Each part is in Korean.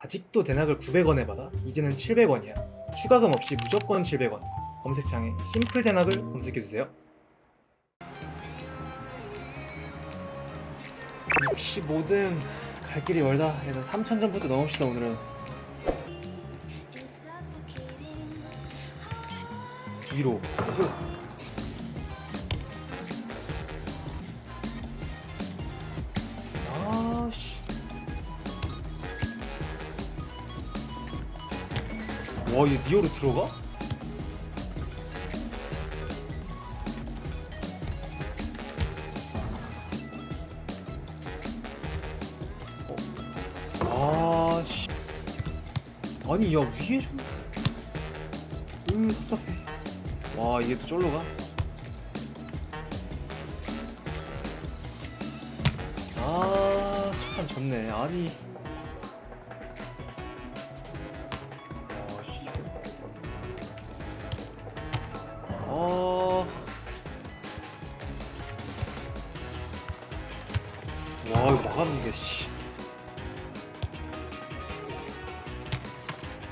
아직도 대낙을 900원에 받아? 이제는 700원이야. 추가금 없이 무조건 700원. 검색창에 심플 대낙을 검색해주세요. 65등 갈 길이 멀다. 그래서 3,000점부터 넣읍시다 오늘은. 위로. 그래 와, 얘 니어로 들어가? 어. 아, 씨. 아니, 야, 위에 좀. 으, 답답해. 와, 또 쫄로 가? 아, 참 좋네. 아니. 막았는데, 씨.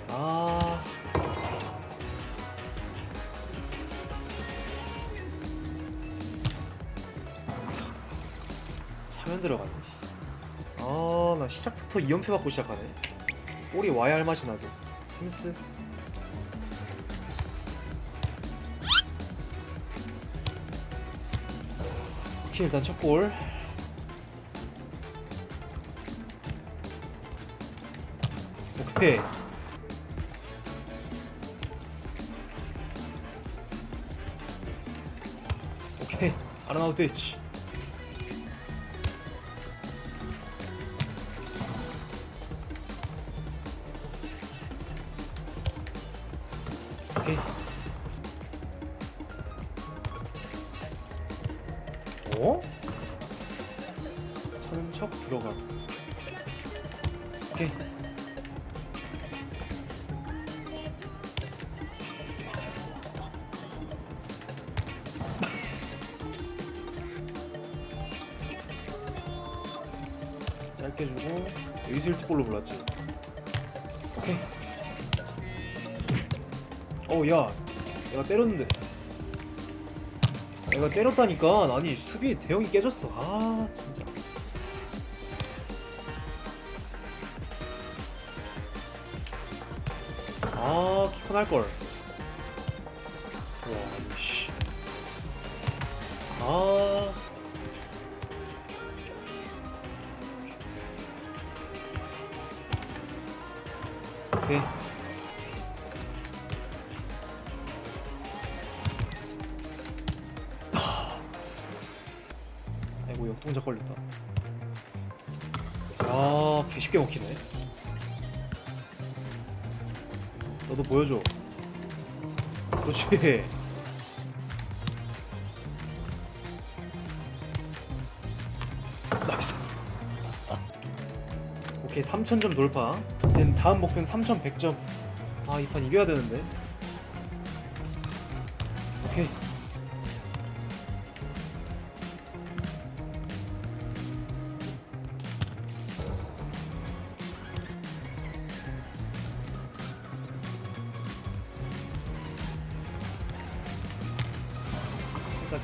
아. 차면 들어가네, 씨. 아, 나 시작부터 2연패 받고 시작하네. 볼이 와야 할 맛이 나죠. 심스. 오케이, 일단 첫 골. 오케이. 오케이. 아르나우트 배치. 오케이. 어? 차는 척 들어가. 오케이. 짧게 주고 여기서 1투골로 불렀지. 오케이. 어, 야, 내가 때렸는데. 내가 때렸다니까. 아니 수비 대형이 깨졌어. 아, 진짜. 아, 키컨 할 걸. 와, 씨. 아. 역동작 걸렸다. 야, 개 쉽게 먹히네. 너도 보여줘. 그렇지. 나이스. 오케이 3,000점 돌파. 이젠 다음 목표는 3,100점. 아, 이 판 이겨야 되는데.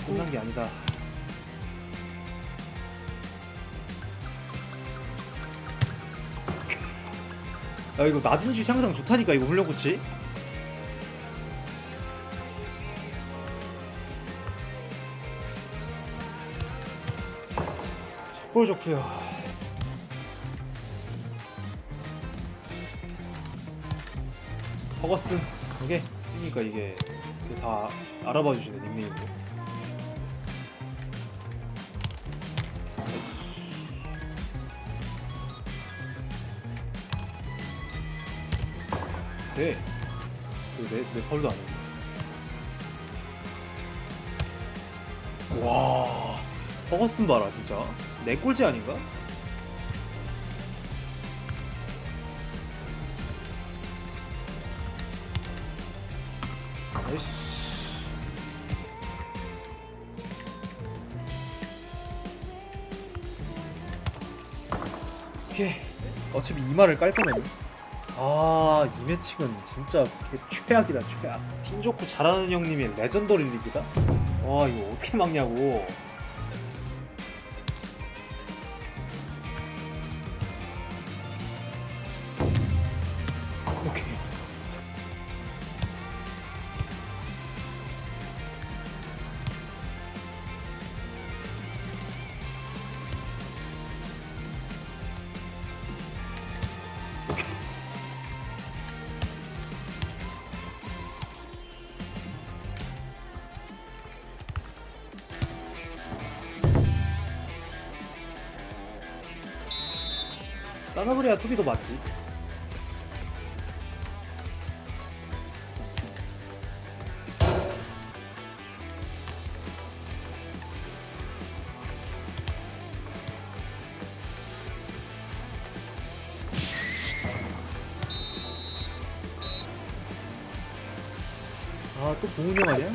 끝난 게 아니다. 야 이거 낮은 슛 향상 좋다니까 이거 훈련 코치. 골 좋구요. 허거슨 이게 그러니까 이게 다 알아봐 주시네 닉네임으로. 네. 그내 내 펄도 안 해. 와. 허거슨 봐라 진짜. 내 꼴찌 아닌가? 나이스. 오케이. 어차피 이마를 깔 거면 아, 이 매칭은 진짜 개 최악이다, 최악. 팀 좋고 잘하는 형님의 레전더리 리그다? 와, 이거 어떻게 막냐고. 오케이. 사나브리아 토비도 맞지? 아또 봉훈 형 아니야?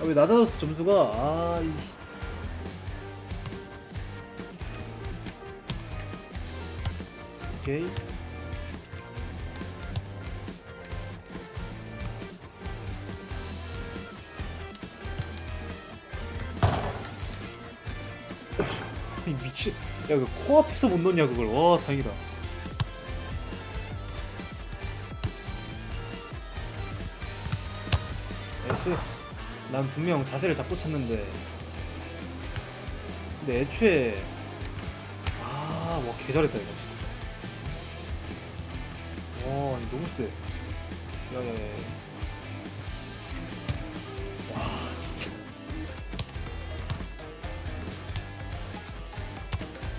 아, 왜 낮아졌어 점수가? 아 이씨. 오케이. 이 미친. 야, 그 코앞에서 못 넣냐 그걸. 와, 다행이다. 나이스. 난 분명 자세를 잡고 찼는데. 근데 애초에 아, 와, 개 잘했다 이거. 너무 세. 야야야. 와, 진짜.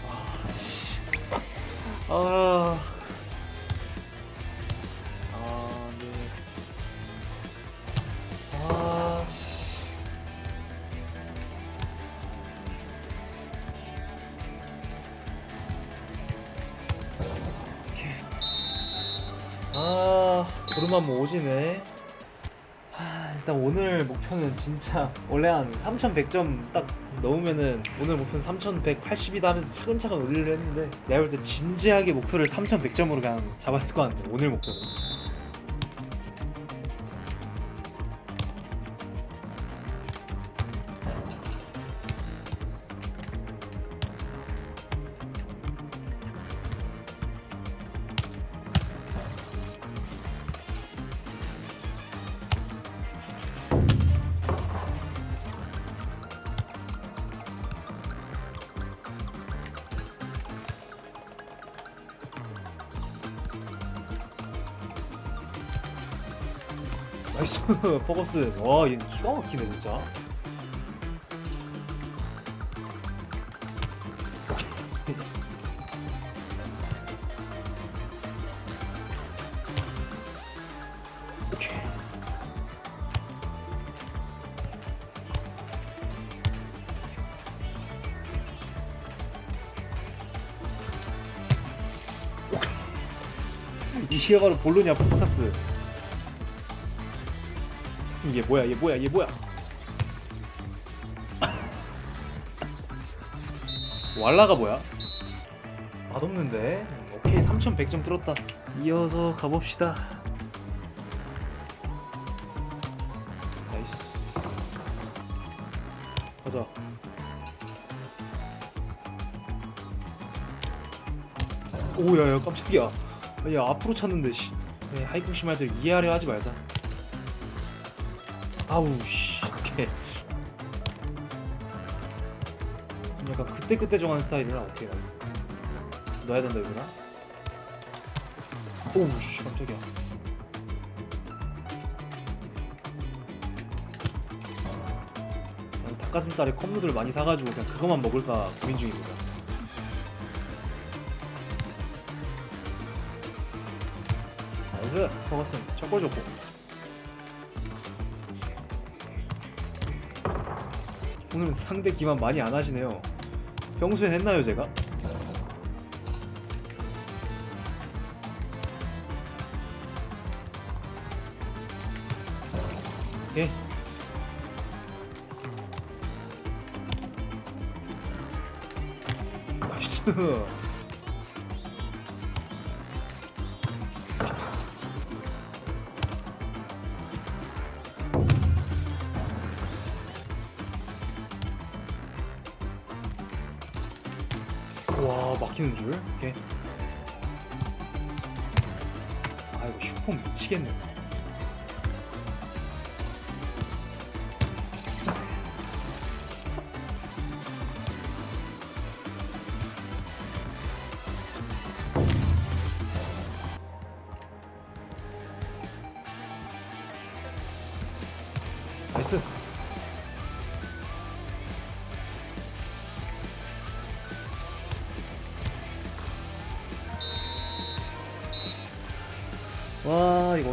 아, 씨. 아. 아, 아, 도르만 뭐 오지네. 아, 일단 오늘 목표는 진짜 원래 한 3,100점 딱 넣으면은 오늘 목표는 3,180이다 하면서 차근차근 올리려 했는데 내가 볼 때 진지하게 목표를 3,100점으로 그냥 잡아야 될 것 같네. 오늘 목표는. 나이스 포커스. 와, 얘 기가 막히네 진짜. 오케이. 이게 바로 볼로냐 푸스카스. 이게 뭐야? 얘 뭐야? 얘 뭐야? 왈라가 뭐야? 맛없는데? 오케이 3100점 뚫었다 이어서 가봅시다 나이스 가자 오야야 깜짝이야 야 앞으로 찼는데 씨 네, 하이쿠시마 들 이해하려 하지 말자 아우 씨 오케이 약간 그때 그때 정하는 스타일이라 오케이 나이스 넣어야 된다 이구나 오우 씨 깜짝이야. 난 닭가슴살에 컵누들 많이 사가지고 그냥 그거만 먹을까 고민 중입니다 나이스 먹었음. 첫골 좋고 오늘 상대 기만 많이 안 하시네요. 평소엔 했나요 제가? 예. 나이스. 지키는 줄. 오케이. 아 이거 슈퍼 미치겠네.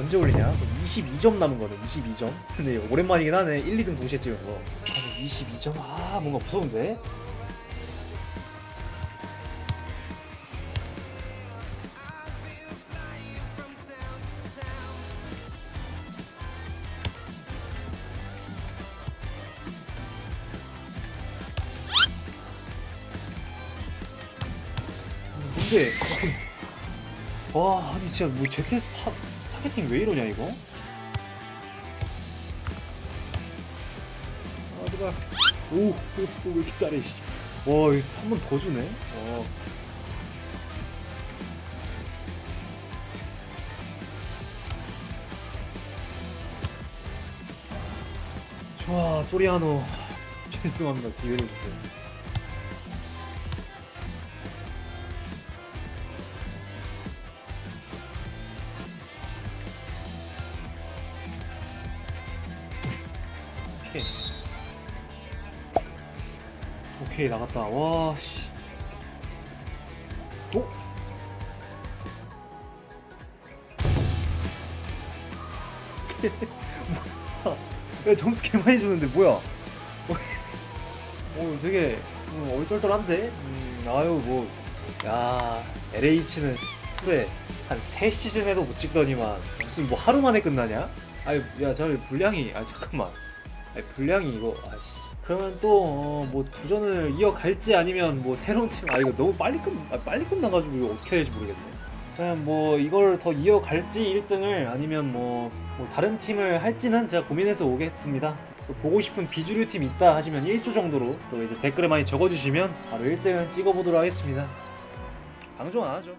언제 올리냐? 22점 남은 거네 22점 근데 오랜만이긴 하네 1, 2등 동시에 찍은 거 아, 22점 아 뭔가 무서운데? 근데 와 아니 진짜 뭐 ZS 파, 타겟팅 왜 이러냐 이거? 아 제발 오오 왜 이렇게 잘해 씨. 와 이거 한 번 더 주네? 와. 좋아 소리아노. 죄송합니다. 기회를 주세요 오케이 나갔다. 와 씨. 오? 뭐야? 야 점수 개 많이 주는데 뭐야? 오 되게 음, 얼떨떨한데? 음, 아유 뭐. 야 LH는 풀에 한 3시즌에도 못 찍더니만 무슨 뭐 하루 만에 끝나냐? 아유 야저 분량이 아 잠깐만 아니, 분량이 이거 아씨 그러면 또뭐 도전을 이어갈지 아니면 뭐 새로운 팀 아 이거 너무 빨리 끝 아, 빨리 끝나가지고 이거 어떻게 해야 될지 모르겠네. 그냥 뭐 이걸 더 이어갈지 1등을 아니면 뭐, 뭐 다른 팀을 할지는 제가 고민해서 오겠습니다. 또 보고 싶은 비주류 팀 있다 하시면 1조 정도로 또 이제 댓글에 많이 적어주시면 바로 1등을 찍어보도록 하겠습니다. 방송 안 하죠